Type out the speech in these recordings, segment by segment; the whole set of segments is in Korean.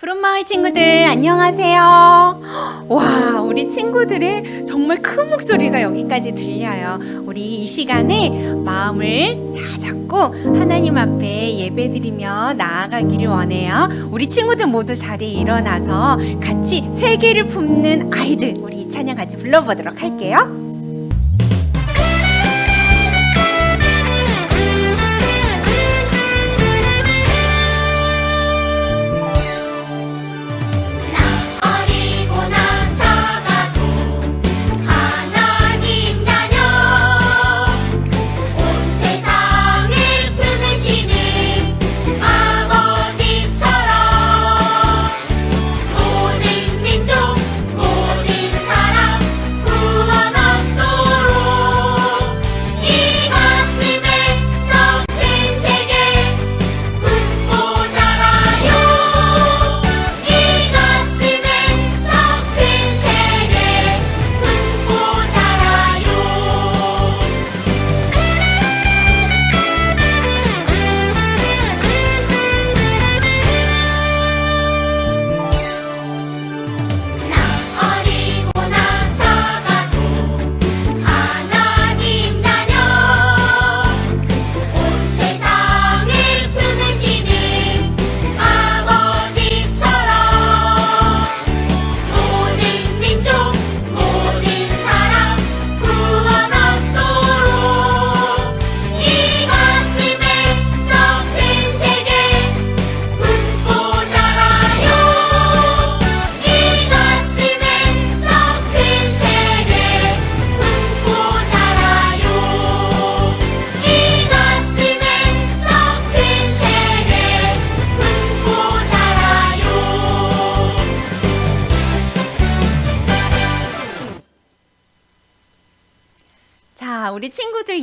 푸른마을 친구들 안녕하세요. 와, 우리 친구들의 정말 큰 목소리가 여기까지 들려요. 우리 이 시간에 마음을 다 잡고 하나님 앞에 예배드리며 나아가기를 원해요. 우리 친구들 모두 자리에 일어나서 같이 세계를 품는 아이들 우리 이 찬양 같이 불러보도록 할게요.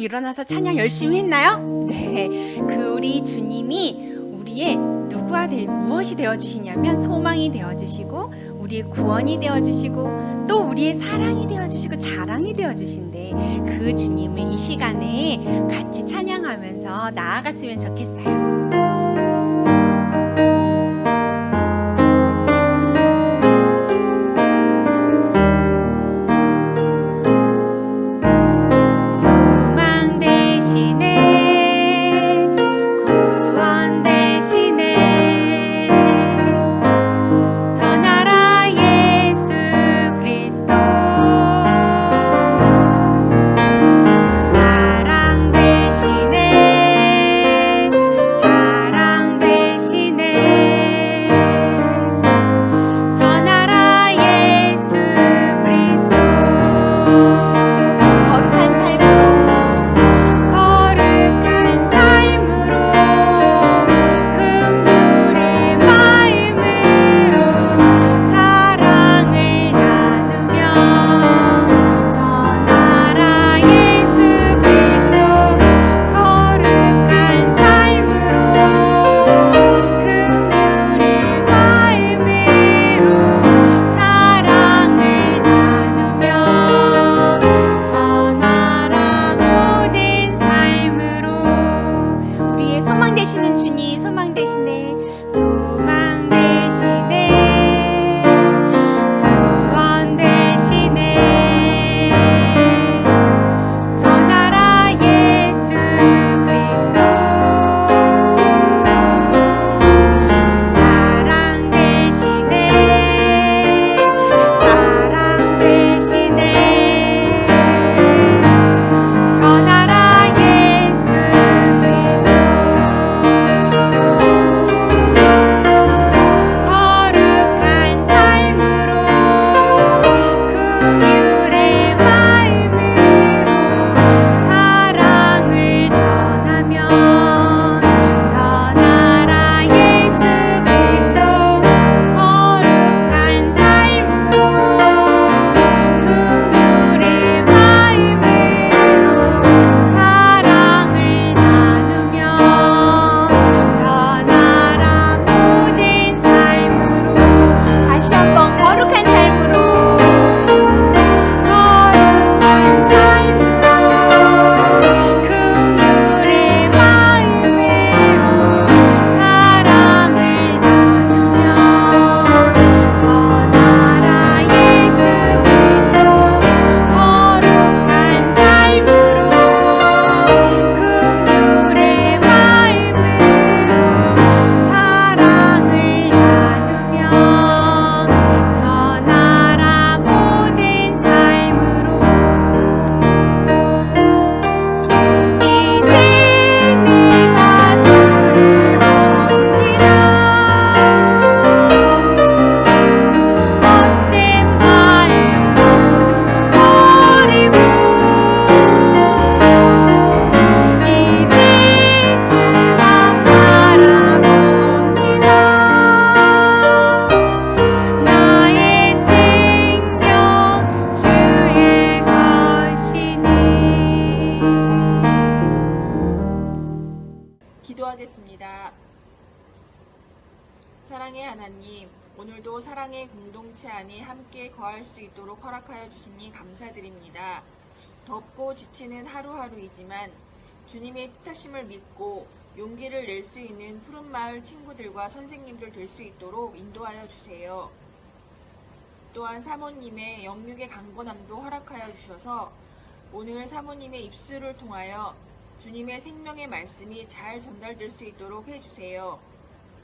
일어나서 찬양 열심히 했나요? 네. 그 우리 주님이 우리의 누구와 되, 무엇이 되어 주시냐면 소망이 되어 주시고 우리의 구원이 되어 주시고 또 우리의 사랑이 되어 주시고 자랑이 되어 주신대. 그 주님을 이 시간에 같이 찬양하면서 나아갔으면 좋겠어요. 수 있도록 허락하여 주시니 감사드립니다. 덥고 지치는 하루하루이지만 주님의 뜻하심을 믿고 용기를 낼 수 있는 푸른 마을 친구들과 선생님들 될 수 있도록 인도하여 주세요. 또한 사모님의 영육의 강건함도 허락하여 주셔서 오늘 사모님의 입술을 통하여 주님의 생명의 말씀이 잘 전달될 수 있도록 해주세요.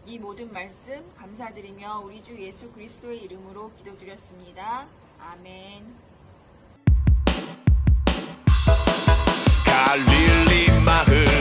이 모든 말씀 감사드리며 우리 주 예수 그리스도의 이름으로 기도드렸습니다. 아멘. 갈릴리 마을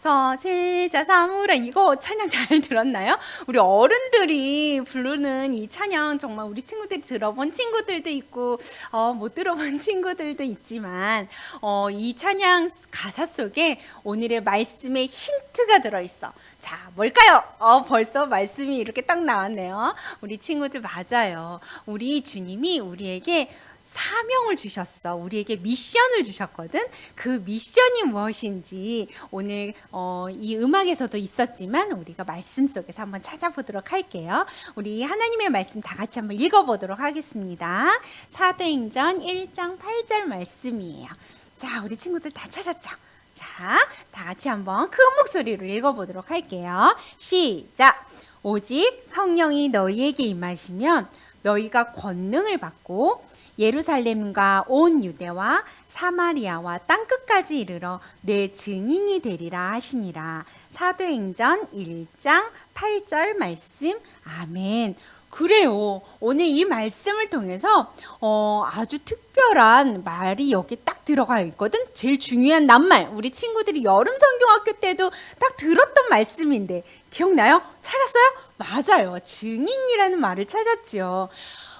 가서 제자 사무라 이거 찬양 잘 들었나요? 우리 어른들이 부르는 이 찬양 정말 우리 친구들이 들어본 친구들도 있고 어, 못 들어본 친구들도 있지만 어, 이 찬양 가사 속에 오늘의 말씀에 힌트가 들어 있어. 자, 뭘까요? 어, 벌써 말씀이 이렇게 딱 나왔네요. 우리 친구들 맞아요. 우리 주님이 우리에게 사명을 주셨어. 우리에게 미션을 주셨거든. 그 미션이 무엇인지 오늘 어, 이 음악에서도 있었지만 우리가 말씀 속에서 한번 찾아보도록 할게요. 우리 하나님의 말씀 다 같이 한번 읽어보도록 하겠습니다. 사도행전 1장 8절 말씀이에요. 자, 우리 친구들 다 찾았죠? 자, 다 같이 한번 큰 목소리로 읽어보도록 할게요. 시작. 오직 성령이 너희에게 임하시면 너희가 권능을 받고 예루살렘과 온 유대와 사마리아와 땅 끝까지 이르러 내 증인이 되리라 하시니라. 사도행전 1장 8절 말씀. 아멘. 그래요. 오늘 이 말씀을 통해서 어, 아주 특별한 말이 여기 딱 들어가 있거든. 제일 중요한 낱말. 우리 친구들이 여름 성경학교 때도 딱 들었던 말씀인데 기억나요? 찾았어요? 맞아요. 증인이라는 말을 찾았지요.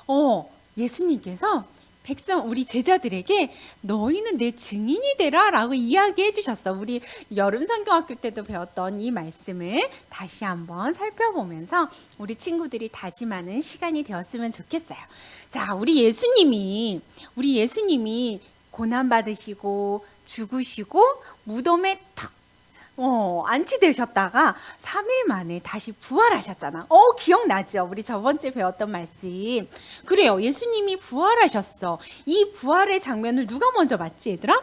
어, 예수님께서 백성 우리 제자들에게 너희는 내 증인이 되라라고 이야기해 주셨어. 우리 여름 성경학교 때도 배웠던 이 말씀을 다시 한번 살펴보면서 우리 친구들이 다짐하는 시간이 되었으면 좋겠어요. 자, 우리 예수님이 우리 예수님이 고난 받으시고 죽으시고 무덤에 탁 어, 안치되셨다가 3일 만에 다시 부활하셨잖아. 어, 기억나죠? 우리 저번 주에 배웠던 말씀. 그래요. 예수님이 부활하셨어. 이 부활의 장면을 누가 먼저 봤지, 얘들아?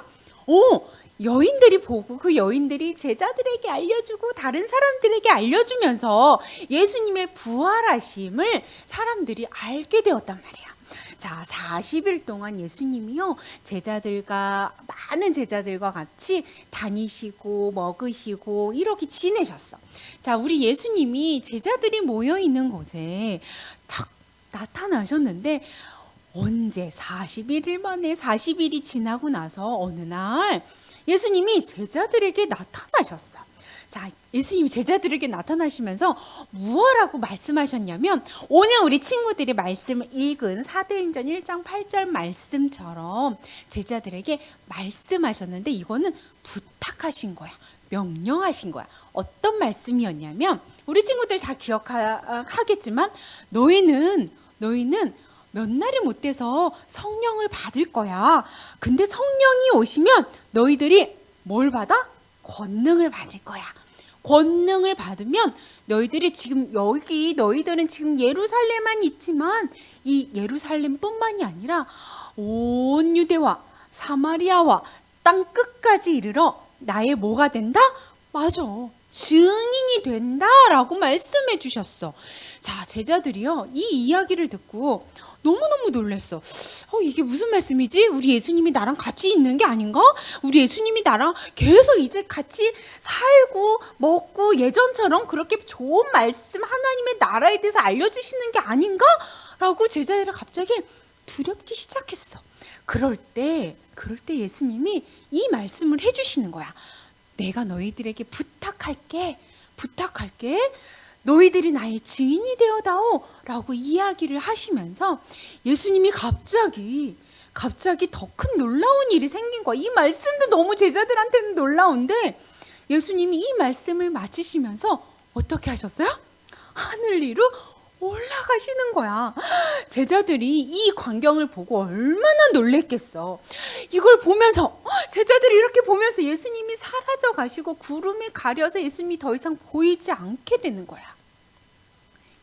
오, 여인들이 보고 그 여인들이 제자들에게 알려주고 다른 사람들에게 알려주면서 예수님의 부활하심을 사람들이 알게 되었단 말이야. 자, 40일 동안 예수님이요, 제자들과, 많은 제자들과 같이 다니시고, 먹으시고, 이렇게 지내셨어. 자, 우리 예수님이 제자들이 모여 있는 곳에 탁 나타나셨는데, 언제 41일 만에 40일이 지나고 나서 어느 날 예수님이 제자들에게 나타나셨어. 자, 예수님이 제자들에게 나타나시면서 무엇라고 말씀하셨냐면 오늘 우리 친구들이 말씀을 읽은 사도행전 1장 8절 말씀처럼 제자들에게 말씀하셨는데 이거는 부탁하신 거야. 명령하신 거야. 어떤 말씀이었냐면 우리 친구들 다 기억하겠지만 너희는 너희는 몇 날이 못 돼서 성령을 받을 거야. 근데 성령이 오시면 너희들이 뭘 받아? 권능을 받을 거야. 권능을 받으면 너희들이 지금 여기 너희들은 지금 예루살렘만 있지만 이 예루살렘뿐만이 아니라 온 유대와 사마리아와 땅 끝까지 이르러 나의 뭐가 된다? 맞아. 증인이 된다라고 말씀해 주셨어. 자, 제자들이요. 이 이야기를 듣고 너무너무 놀랐어. 어, 이게 무슨 말씀이지? 우리 예수님이 나랑 같이 있는 게 아닌가? 우리 예수님이 나랑 계속 이제 같이 살고 먹고 예전처럼 그렇게 좋은 말씀 하나님의 나라에 대해서 알려주시는 게 아닌가? 라고 제자들이 갑자기 두렵기 시작했어. 그럴 때, 그럴 때 예수님이 이 말씀을 해주시는 거야. 내가 너희들에게 부탁할게, 부탁할게. 너희들이 나의 증인이 되어다오 라고 이야기를 하시면서 예수님이 갑자기 갑자기 더 큰 놀라운 일이 생긴 거야. 이 말씀도 너무 제자들한테는 놀라운데 예수님이 이 말씀을 마치시면서 어떻게 하셨어요? 하늘 위로 올라가시는 거야. 제자들이 이 광경을 보고 얼마나 놀랬겠어. 이걸 보면서 제자들이 이렇게 보면서 예수님이 사라져 가시고 구름에 가려서 예수님이 더 이상 보이지 않게 되는 거야.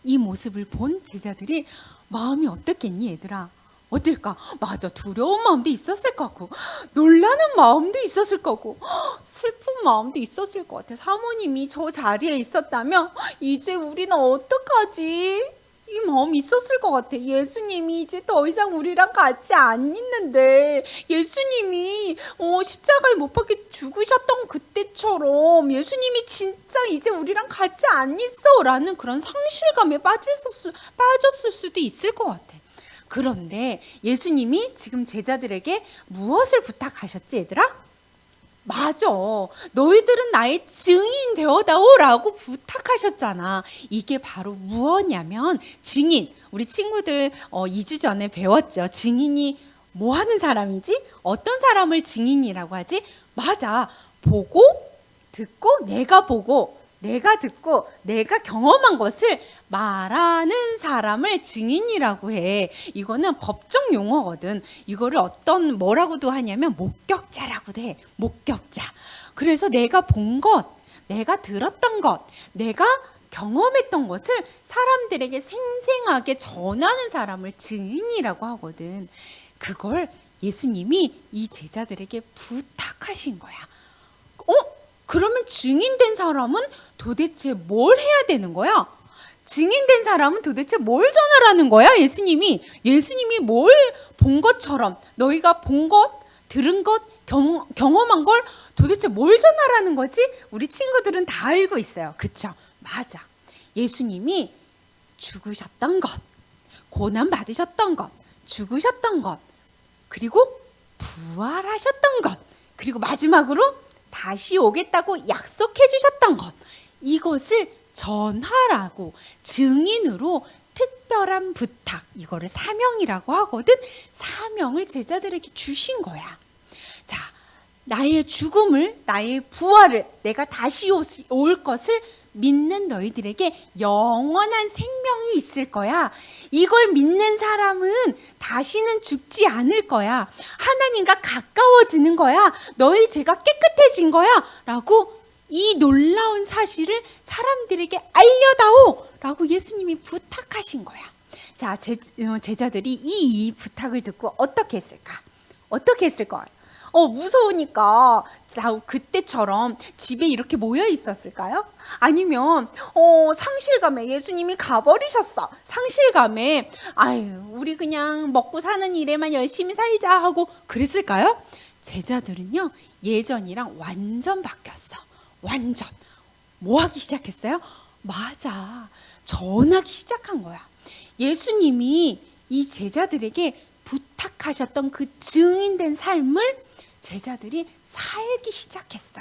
이 모습을 본 제자들이 마음이 어떻겠니, 얘들아? 어떨까? 맞아, 두려운 마음도 있었을 거고, 놀라는 마음도 있었을 거고, 슬픈 마음도 있었을 것 같아. 사모님이 저 자리에 있었다면, 이제 우리는 어떡하지? 이 마음이 있었을 것 같아. 예수님이 이제 더 이상 우리랑 같이 안 있는데, 예수님이 어, 십자가에 못 박혀 죽으셨던 그때처럼 예수님이 진짜 이제 우리랑 같이 안 있어 라는 그런 상실감에 빠졌을, 수, 빠졌을 수도 있을 것 같아. 그런데 예수님이 지금 제자들에게 무엇을 부탁하셨지, 얘들아? 맞아. 너희들은 나의 증인 되어다오라고 부탁하셨잖아. 이게 바로 무엇냐면 증인. 우리 친구들 어, 2주 전에 배웠죠. 증인이 뭐 하는 사람이지? 어떤 사람을 증인이라고 하지? 맞아. 보고 듣고 내가 보고 내가 듣고 내가 경험한 것을 말하는 사람을 증인이라고 해. 이거는 법정 용어거든. 이거를 어떤 뭐라고도 하냐면 목격자라고도 해. 목격자. 그래서 내가 본 것, 내가 들었던 것, 내가 경험했던 것을 사람들에게 생생하게 전하는 사람을 증인이라고 하거든. 그걸 예수님이 이 제자들에게 부탁하신 거야. 어? 그러면 증인된 사람은 도대체 뭘 해야 되는 거야? 증인된 사람은 도대체 뭘 전하라는 거야? 예수님이 예수님이 뭘 본 것처럼 너희가 본 것, 들은 것, 경, 경험한 걸 도대체 뭘 전하라는 거지? 우리 친구들은 다 알고 있어요. 그쵸? 맞아. 예수님이 죽으셨던 것, 고난 받으셨던 것, 죽으셨던 것, 그리고 부활하셨던 것, 그리고 마지막으로 다시 오겠다고 약속해 주셨던 것. 이것을 전하라고 증인으로 특별한 부탁, 이거를 사명이라고 하거든. 사명을 제자들에게 주신 거야. 자, 나의 죽음을, 나의 부활을, 내가 다시 오- 올 것을 믿는 너희들에게 영원한 생명이 있을 거야. 이걸 믿는 사람은 다시는 죽지 않을 거야. 하나님과 가까워지는 거야. 너희 죄가 깨끗해진 거야. 라고 이 놀라운 사실을 사람들에게 알려다오! 라고 예수님이 부탁하신 거야. 자, 제, 어, 제자들이 이, 이 부탁을 듣고 어떻게 했을까? 어떻게 했을 거야? 어, 무서우니까. 나 그때처럼 집에 이렇게 모여 있었을까요? 아니면, 어, 상실감에 예수님이 가버리셨어. 상실감에, 아유, 우리 그냥 먹고 사는 일에만 열심히 살자 하고 그랬을까요? 제자들은요, 예전이랑 완전 바뀌었어. 완전. 뭐 하기 시작했어요? 맞아. 전하기 시작한 거야. 예수님이 이 제자들에게 부탁하셨던 그 증인된 삶을 제자들이 살기 시작했어.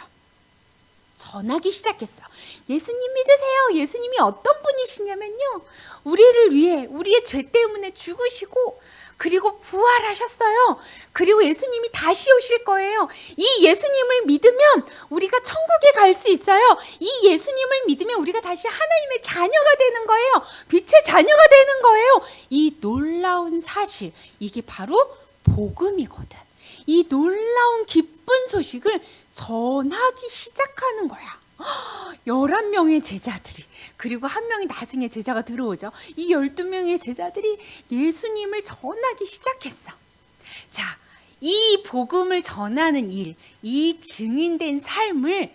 전하기 시작했어. 예수님 믿으세요. 예수님이 어떤 분이시냐면요. 우리를 위해 우리의 죄 때문에 죽으시고 그리고 부활하셨어요. 그리고 예수님이 다시 오실 거예요. 이 예수님을 믿으면 우리가 천국에 갈 수 있어요. 이 예수님을 믿으면 우리가 다시 하나님의 자녀가 되는 거예요. 빛의 자녀가 되는 거예요. 이 놀라운 사실, 이게 바로 복음이거든. 이 놀라운 기쁜 소식을 전하기 시작하는 거야. 11명의 제자들이 그리고 한 명이 나중에 제자가 들어오죠. 이 12명의 제자들이 예수님을 전하기 시작했어. 자, 이 복음을 전하는 일, 이 증인된 삶을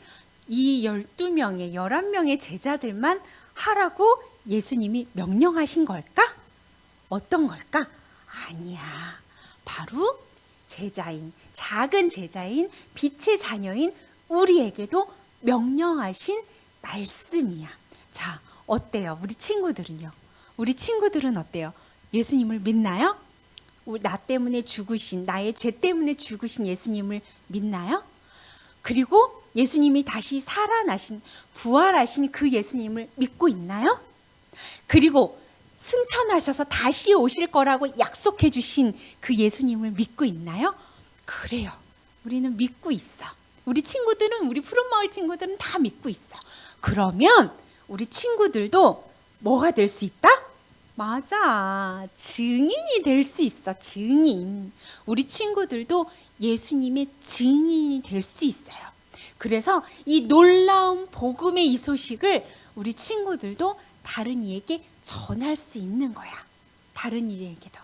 이 12명의 11명의 제자들만 하라고 예수님이 명령하신 걸까? 어떤 걸까? 아니야. 바로 제자인, 작은 제자인, 빛의 자녀인 우리에게도 명령하신 말씀이야. 자, 어때요? 우리 친구들은요? 우리 친구들은 어때요? 예수님을 믿나요? 나 때문에 죽으신, 나의 죄 때문에 죽으신 예수님을 믿나요? 그리고 예수님이 다시 살아나신, 부활하신 그 예수님을 믿고 있나요? 그리고 승천하셔서 다시 오실 거라고 약속해 주신 그 예수님을 믿고 있나요? 그래요. 우리는 믿고 있어. 우리 친구들은 우리 푸른마을 친구들은 다 믿고 있어. 그러면 우리 친구들도 뭐가 될 수 있다? 맞아. 증인이 될 수 있어. 증인. 우리 친구들도 예수님의 증인이 될 수 있어요. 그래서 이 놀라운 복음의 이 소식을 우리 친구들도 다른 이에게 전할 수 있는 거야. 다른 이에게도.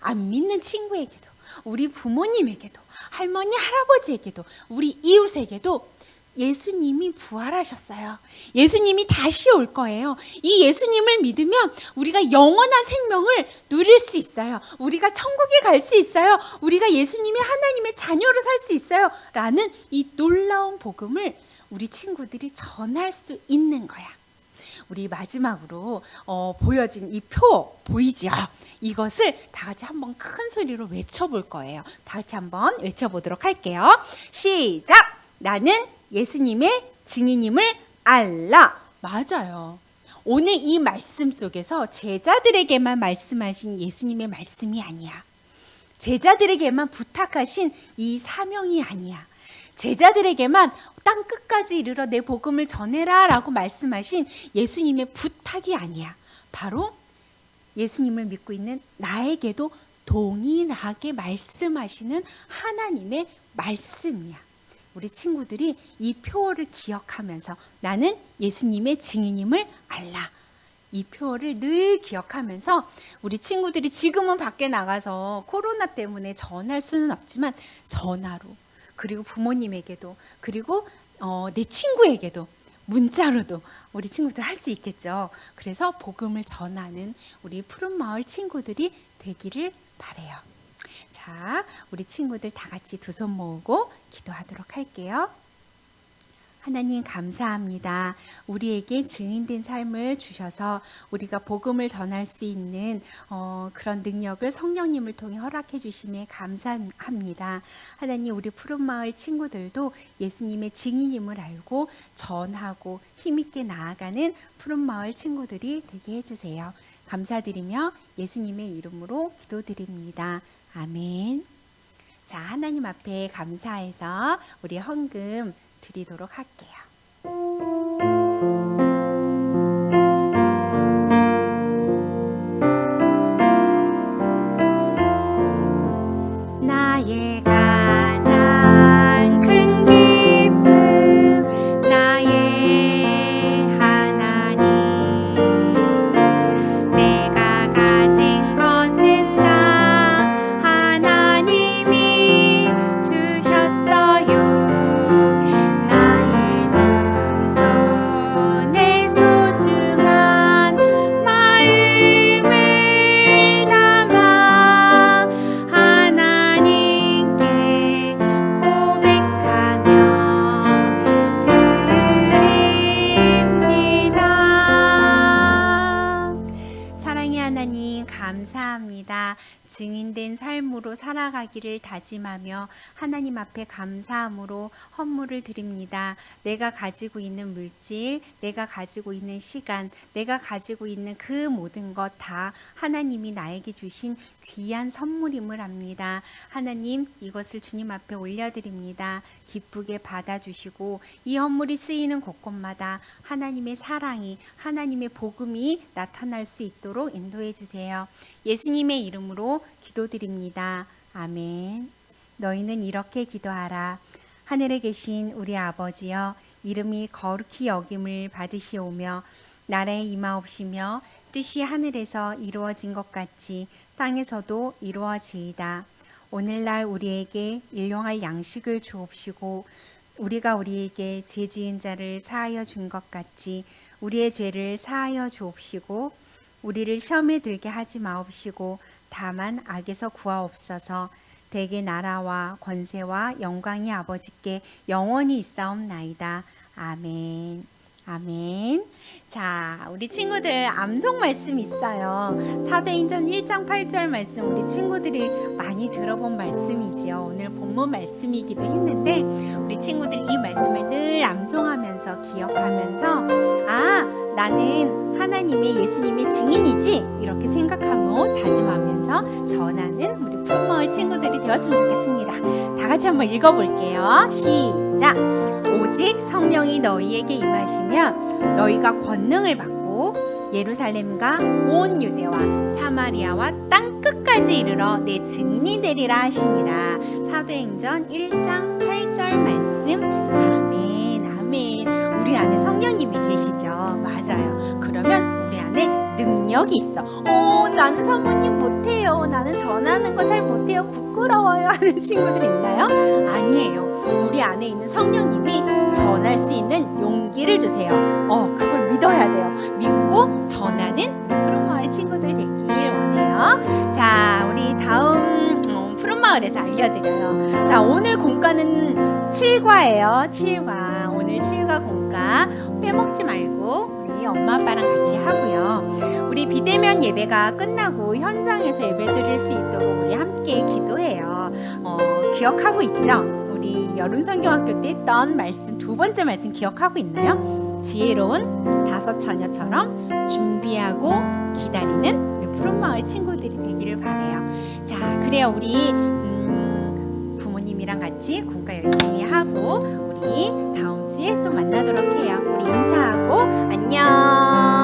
안 믿는 친구에게도. 우리 부모님에게도. 할머니, 할아버지에게도. 우리 이웃에게도 예수님이 부활하셨어요. 예수님이 다시 올 거예요. 이 예수님을 믿으면 우리가 영원한 생명을 누릴 수 있어요. 우리가 천국에 갈 수 있어요. 우리가 예수님의 하나님의 자녀로 살 수 있어요. 라는 이 놀라운 복음을 우리 친구들이 전할 수 있는 거야. 우리 마지막으로 어, 보여진 이 표 보이죠? 이것을 다 같이 한번 큰 소리로 외쳐볼 거예요. 다 같이 한번 외쳐보도록 할게요. 시작! 나는 예수님의 증인임을 알라. 맞아요. 오늘 이 말씀 속에서 제자들에게만 말씀하신 예수님의 말씀이 아니야. 제자들에게만 부탁하신 이 사명이 아니야. 제자들에게만 땅 끝까지 이르러 내 복음을 전해라 라고 말씀하신 예수님의 부탁이 아니야. 바로 예수님을 믿고 있는 나에게도 동일하게 말씀하시는 하나님의 말씀이야. 우리 친구들이 이 표어를 기억하면서 나는 예수님의 증인임을 알라. 이 표어를 늘 기억하면서 우리 친구들이 지금은 밖에 나가서 코로나 때문에 전할 수는 없지만 전화로 그리고 부모님에게도 그리고 어, 내 친구에게도 문자로도 우리 친구들 할 수 있겠죠. 그래서 복음을 전하는 우리 푸른 마을 친구들이 되기를 바래요. 자, 우리 친구들 다 같이 두 손 모으고 기도하도록 할게요. 하나님 감사합니다. 우리에게 증인된 삶을 주셔서 우리가 복음을 전할 수 있는 어, 그런 능력을 성령님을 통해 허락해 주심에 감사합니다. 하나님 우리 푸른 마을 친구들도 예수님의 증인임을 알고 전하고 힘있게 나아가는 푸른 마을 친구들이 되게 해주세요. 감사드리며 예수님의 이름으로 기도드립니다. 아멘. 자, 하나님 앞에 감사해서 우리 헌금 드리도록 할게요. 앞에 감사함으로 헌물을 드립니다. 내가 가지고 있는 물질, 내가 가지고 있는 시간, 내가 가지고 있는 그 모든 것 다 하나님이 나에게 주신 귀한 선물임을 압니다. 하나님 이것을 주님 앞에 올려드립니다. 기쁘게 받아주시고 이 헌물이 쓰이는 곳곳마다 하나님의 사랑이 하나님의 복음이 나타날 수 있도록 인도해 주세요. 예수님의 이름으로 기도드립니다. 아멘. 너희는 이렇게 기도하라. 하늘에 계신 우리 아버지여 이름이 거룩히 여김을 받으시오며 나라에 임하옵시며 뜻이 하늘에서 이루어진 것 같이 땅에서도 이루어지이다. 오늘날 우리에게 일용할 양식을 주옵시고 우리가 우리에게 죄 지은 자를 사하여 준 것 같이 우리의 죄를 사하여 주옵시고 우리를 시험에 들게 하지 마옵시고 다만 악에서 구하옵소서 대개 나라와 권세와 영광이 아버지께 영원히 있사옵나이다. 아멘. 아멘. 자, 우리 친구들 암송 말씀 있어요. 사도행전 1장 8절 말씀 우리 친구들이 많이 들어본 말씀이지요. 오늘 본문 말씀이기도 했는데 우리 친구들 이 말씀을 늘 암송하면서 기억하면서 아, 나는 하나님의 예수님의 증인이지 이렇게 생각하며 다짐하면서 전하는 우리 푸른마을 친구들이 되었으면 좋겠습니다. 다 같이 한번 읽어볼게요. 시작. 오직 성령이 너희에게 임하시면 너희가 권능을 받고 예루살렘과 온 유대와 사마리아와 땅 끝까지 이르러 내 증인이 되리라 하시니라. 사도행전 1장 8절 말씀. 아멘. 아멘. 우리 안에 성령님이 계시죠. 맞아요. 그러면 능력이 있어. 어, 나는 사모님 못해요. 나는 전하는 거 잘 못해요. 부끄러워요. 하는 친구들 있나요? 아니에요. 우리 안에 있는 성령님이 전할 수 있는 용기를 주세요. 어, 그걸 믿어야 돼요. 믿고 전하는 푸른 마을 친구들 되길 원해요. 자, 우리 다음 어, 푸른 마을에서 알려드려요. 자, 오늘 공과는 7과예요. 7과. 오늘 7과 공과 빼먹지 말고 우리 엄마 아빠랑 같이 하고요. 우리 비대면 예배가 끝나고 현장에서 예배 드릴 수 있도록 우리 함께 기도해요. 어, 기억하고 있죠? 우리 여름 성경학교 때 했던 말씀 두 번째 말씀 기억하고 있나요? 지혜로운 다섯 처녀처럼 준비하고 기다리는 푸른 마을 친구들이 되기를 바래요. 자, 그래요. 우리 음, 부모님이랑 같이 공과 열심히 하고 우리 다음 주에 또 만나도록 해요. 우리 인사하고 안녕.